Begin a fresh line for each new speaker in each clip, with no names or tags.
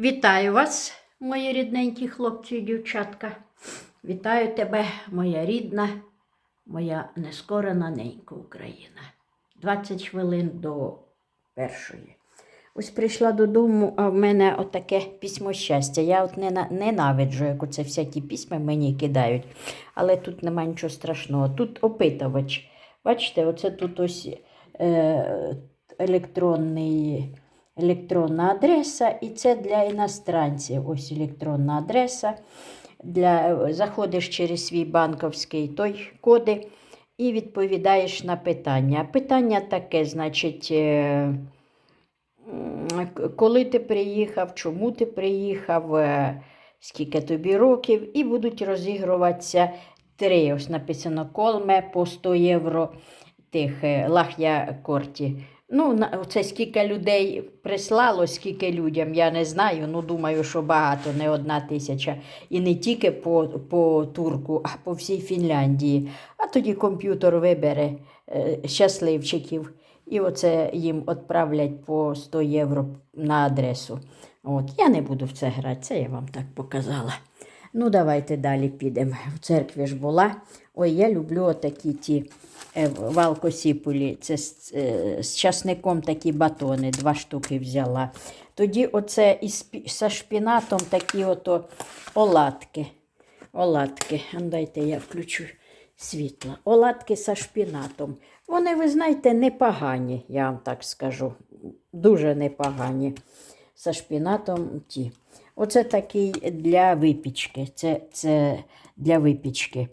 Вітаю вас, мої рідненькі хлопці і дівчатка. Вітаю тебе, моя рідна, моя нескорена ненька Україна. 20 хвилин до першої. Ось прийшла додому, а в мене отаке письмо щастя. Я от ненавиджу, як оце всякі письма мені кидають. Але тут нема нічого страшного. Тут опитувач. Бачите, оце тут ось е, електронний, електронна адреса, і це для іностранців. Ось електронна адреса. Для, заходиш через свій банковський той коди і відповідаєш на питання. Питання таке, значить. Е, коли ти приїхав, чому ти приїхав, е, скільки тобі років, і будуть розігруватися три. Ось написано колме по 100 євро тих е, лах'я корті. Ну, це скільки людей прислало, скільки людям, я не знаю. Ну, думаю, що багато, не одна тисяча. І не тільки по, по турку, а по всій Фінляндії. А тоді комп'ютер вибере е, щасливчиків. І оце їм відправлять по 100 євро на адресу. От. Я не буду в це грати, це я вам так показала. Ну, давайте далі підемо. В церкві ж була. Ой, я люблю отакі ті е, валкосіпулі. Це з, е, з часником такі батони, два штуки взяла. Тоді оце із зі шпінатом такі ото оладки. Оладки. Дайте я включу світло. Оладки зі шпінатом. Вони, ви знаєте, непогані, я вам так скажу. Дуже непогані. Зі шпінатом ті. Оце такий для випічки. Це, це для випічки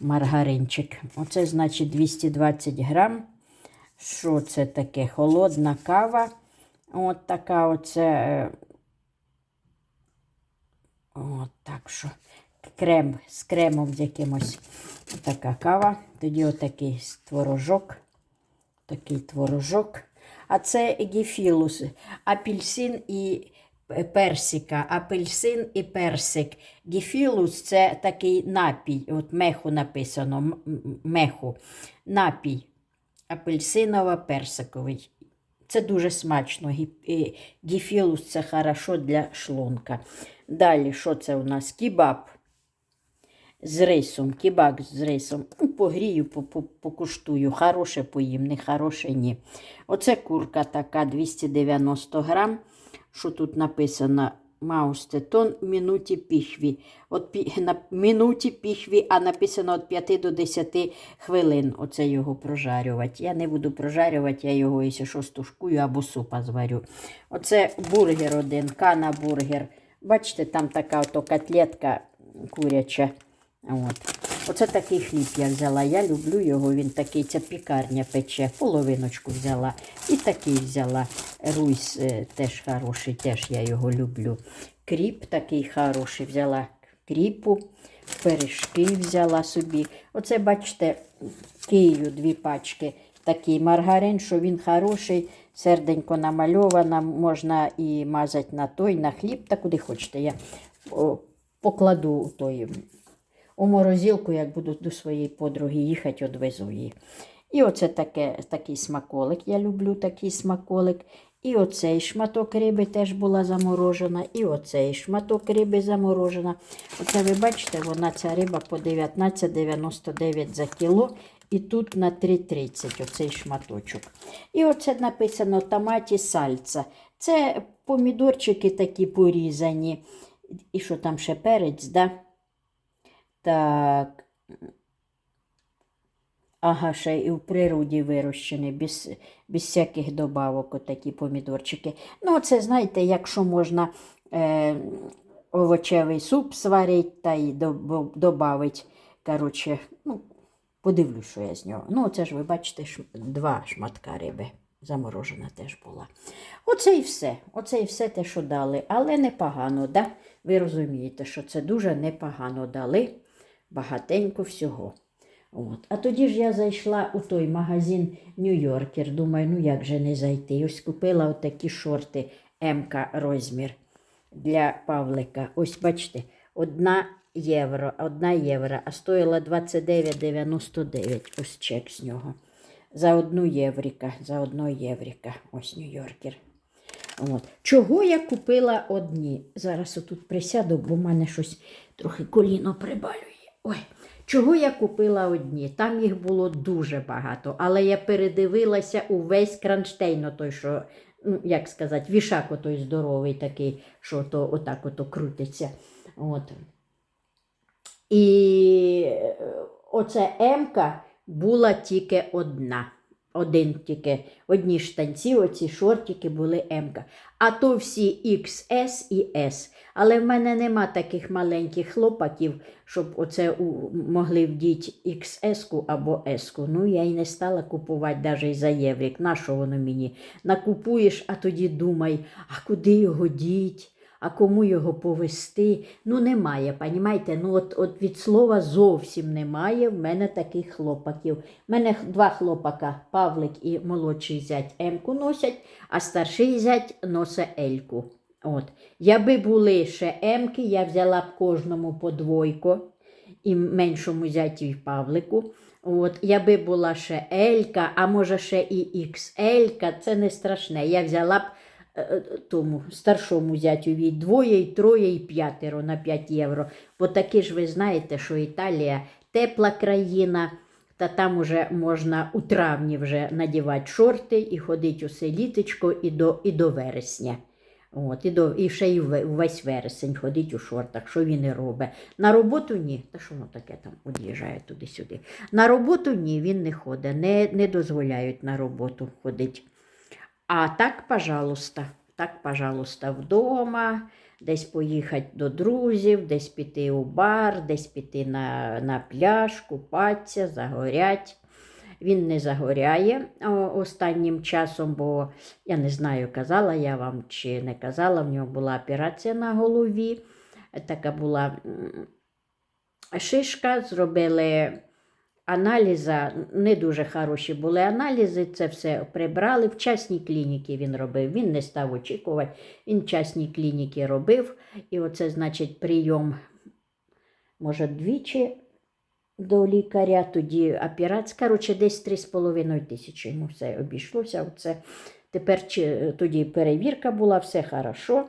маргаринчик. Оце, значить, 220 грам. Що це таке? Холодна кава. От така оце. е, От так що. Крем з кремом з якимось. Така кава. Тоді отакий творожок. Такий творожок. А це гіфілус, апельсин і персика. Апельсин і персик. Гіфілус це такий напій. От меху написано. Меху. Напій. Апельсиново-персиковий. Це дуже смачно. Е, Гіфілус це хорошо для шлунка. Далі, що це у нас? Кібаб з рисом, кібак з рисом. Ну, Погрію, по- по- покуштую. Хороше поїм, не хороше ні. Оце курка така 290 грам. Що тут написано? Маустетон минуті піхві. От пі, на минуті піхві, а написано від 5 до 10 хвилин. Оце його прожарювати. Я не буду прожарювати, я його, якщо що, стушкую або супа зварю. Оце бургер один, кана бургер. Бачите, там така ото котлетка куряча. От. Оце такий хліб я взяла. Я люблю його. Він такий, це пікарня пече. Половиночку взяла. І такий взяла. Руйс е, теж хороший, теж я його люблю. Кріп такий хороший. Взяла кріпу, пиріжки взяла собі. Оце, бачите, Київ дві пачки. Такий маргарин, що він хороший, серденько намальована, можна і мазати на той, на хліб, та куди хочете. Я покладу той у морозилку, як буду до своєї подруги їхати, одвезу її. І оце таке, такий смаколик. Я люблю такий смаколик. І оцей шматок риби теж була заморожена, і оцей шматок риби заморожена. Оце ви бачите, вона ця риба по 19,99 за кіло. І тут на 3,30 оцей шматочок. І оце написано томаті сальца. Це помідорчики такі порізані. І що там ще перець, да? Так. Ага, ще і в природі вирощені, без, без всяких добавок, отакі помідорчики. Ну, це, знаєте, якщо можна е, овочевий суп сварити та й додати, коротше, ну, подивлюсь, що я з нього. Ну, це ж ви бачите, ш- два шматка риби. Заморожена теж була. Оце і все. Оце і все те, що дали. Але непогано, да? Ви розумієте, що це дуже непогано дали. Багатенько всього. От. А тоді ж я зайшла у той магазин Нью-Йоркер. Думаю, ну як же не зайти. Ось купила отакі шорти МК розмір для Павлика. Ось бачите, одна євро, одна євро, а стоїла 29,99. Ось чек з нього. За одну єврика, за одну єврика. Ось Нью-Йоркер. От. Чого я купила одні? Зараз отут присяду, бо в мене щось трохи коліно прибалює. Ой. Чого я купила одні? Там їх було дуже багато, але я передивилася увесь кронштейн, той, що, ну, як сказати, вішак отой здоровий такий, що то отак ото крутиться. От. І оця оце М-ка була тільки одна. Один тільки, одні штанці, оці шортики були М-ка. А то всі XS і S. Але в мене нема таких маленьких хлопаків, щоб оце у, могли вдіти XS або S-ку. Ну, я й не стала купувати навіть за єврик. На що воно мені? Накупуєш, а тоді думай, а куди його діть? А кому його повести? Ну, немає, понімаєте? Ну, от, от від слова зовсім немає в мене таких хлопаків. У мене два хлопака, Павлик і молодший зять М-ку носять, а старший зять носить Ельку. От. Якби були ще М-ки, я взяла б кожному по двойко і меншому зятю і Павлику. От, якби була ще Елька, а може ще і XL, це не страшне. Я взяла б тому старшому зятю двоє, і троє, і п'ятеро на 5 євро. Бо таки ж ви знаєте, що Італія тепла країна, та там уже можна у травні вже надівати шорти і ходити усе літочко і до, і до вересня. От, і, до, і ще й ве- весь вересень ходить у шортах, що він і робить. На роботу ні. Та що воно таке там од'їжджає туди-сюди. На роботу ні, він не ходить, не, не дозволяють на роботу ходити. А так, пожалуйста, так, пожалуйста, вдома, десь поїхати до друзів, десь піти у бар, десь піти на, на пляж, купатися, загорять. Він не загоряє останнім часом, бо я не знаю, казала я вам чи не казала, в нього була операція на голові. Така була шишка, зробили аналізи, не дуже хороші були аналізи, це все прибрали. В частній клініці він робив. Він не став очікувати, він в частній клініці робив. І оце, значить, прийом, може, двічі до лікаря, тоді операція. Коротше, десь 3,5 тисячі йому все обійшлося. Оце. Тепер чи- тоді перевірка була, все хорошо.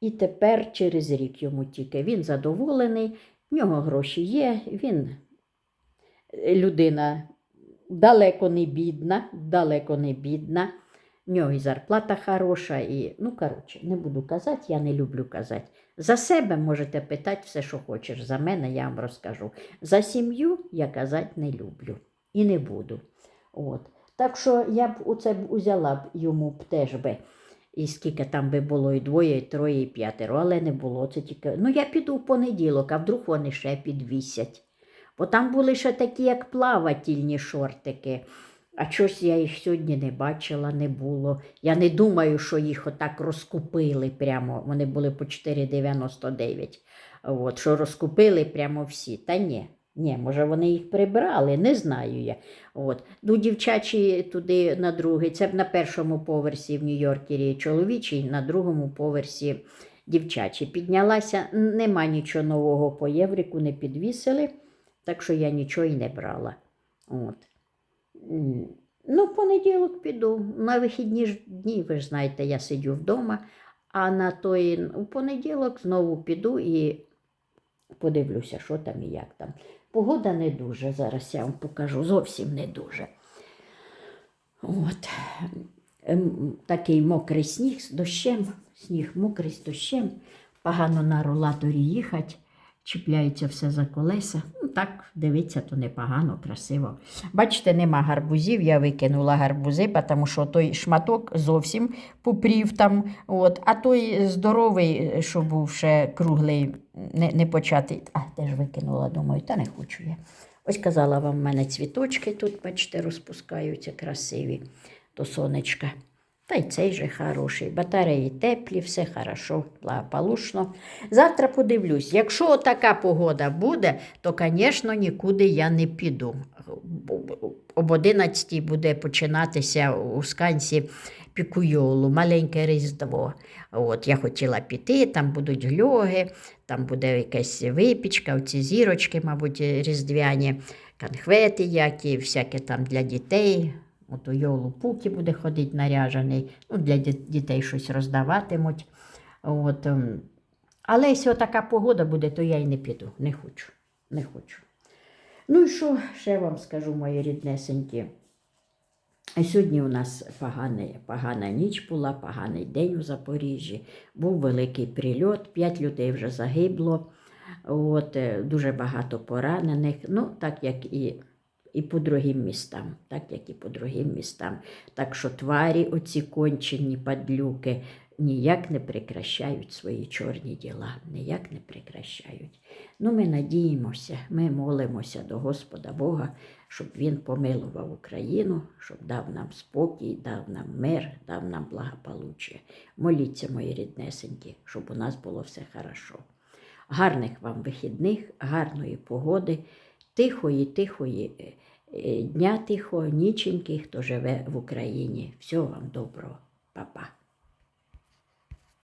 І тепер через рік йому тільки він задоволений, в нього гроші є, він людина далеко не бідна, далеко не бідна. В нього і зарплата хороша, і, ну, коротше, не буду казати, я не люблю казати. За себе можете питати все, що хочеш. За мене я вам розкажу. За сім'ю я казати не люблю і не буду. От. Так що я б оце б узяла б йому б теж би. І скільки там би було, і двоє, і троє, і п'ятеро, але не було. Це тільки. Ну, я піду в понеділок, а вдруг вони ще підвісять. Бо там були ще такі, як плавательні шортики. А щось я їх сьогодні не бачила, не було. Я не думаю, що їх отак розкупили прямо. Вони були по 4,99. От, що розкупили прямо всі. Та ні, ні, може вони їх прибрали, не знаю я. От. Ну, дівчачі туди на другий, це на першому поверсі в Нью-Йоркері чоловічий, на другому поверсі дівчачі. Піднялася, нема нічого нового по єврику, не підвісили, так що я нічого і не брала. От. Ну, в понеділок піду. На вихідні ж дні, ви ж знаєте, я сидю вдома, а на той у понеділок знову піду і подивлюся, що там і як там. Погода не дуже, зараз я вам покажу, зовсім не дуже. От. Ем, Такий мокрий сніг з дощем, сніг мокрий з дощем, погано на рулаторі їхати, чіпляється все за колеса. Ну, так, дивиться, то непогано, красиво. Бачите, нема гарбузів, я викинула гарбузи, тому що той шматок зовсім попрів там. От, а той здоровий, що був ще круглий, не, не початий, а теж викинула, думаю, та не хочу я. Ось казала вам, в мене цвіточки тут, бачите, розпускаються красиві до сонечка. Та й цей же хороший. Батареї теплі, все хорошо, благополучно. Завтра подивлюсь. Якщо така погода буде, то, звісно, нікуди я не піду. Об 11 буде починатися у Скансі пікуйолу, маленьке різдво. От, я хотіла піти, там будуть гльоги, там буде якась випічка, оці зірочки, мабуть, різдвяні, конхвети, які, всяке там для дітей. От у Йолу Пукі буде ходити наряжений, ну, для дітей щось роздаватимуть. От, ем, але якщо така погода буде, то я й не піду. Не хочу. Не хочу. Ну і що ще вам скажу, мої ріднесенькі? Сьогодні у нас поганий, погана ніч була, поганий день у Запоріжжі. Був великий прильот, п'ять людей вже загибло, от, е, дуже багато поранених. Ну, так як і, і по другим містам, так як і по другим містам. Так що тварі, оці кончені падлюки, ніяк не прекращають свої чорні діла, ніяк не прекращають. Ну, ми надіємося, ми молимося до Господа Бога, щоб Він помилував Україну, щоб дав нам спокій, дав нам мир, дав нам благополуччя. Моліться, мої ріднесенькі, щоб у нас було все хорошо. Гарних вам вихідних, гарної погоди, тихої, тихої е, е, дня тихого, ніченьки, хто живе в Україні. Всього вам доброго, Па-па.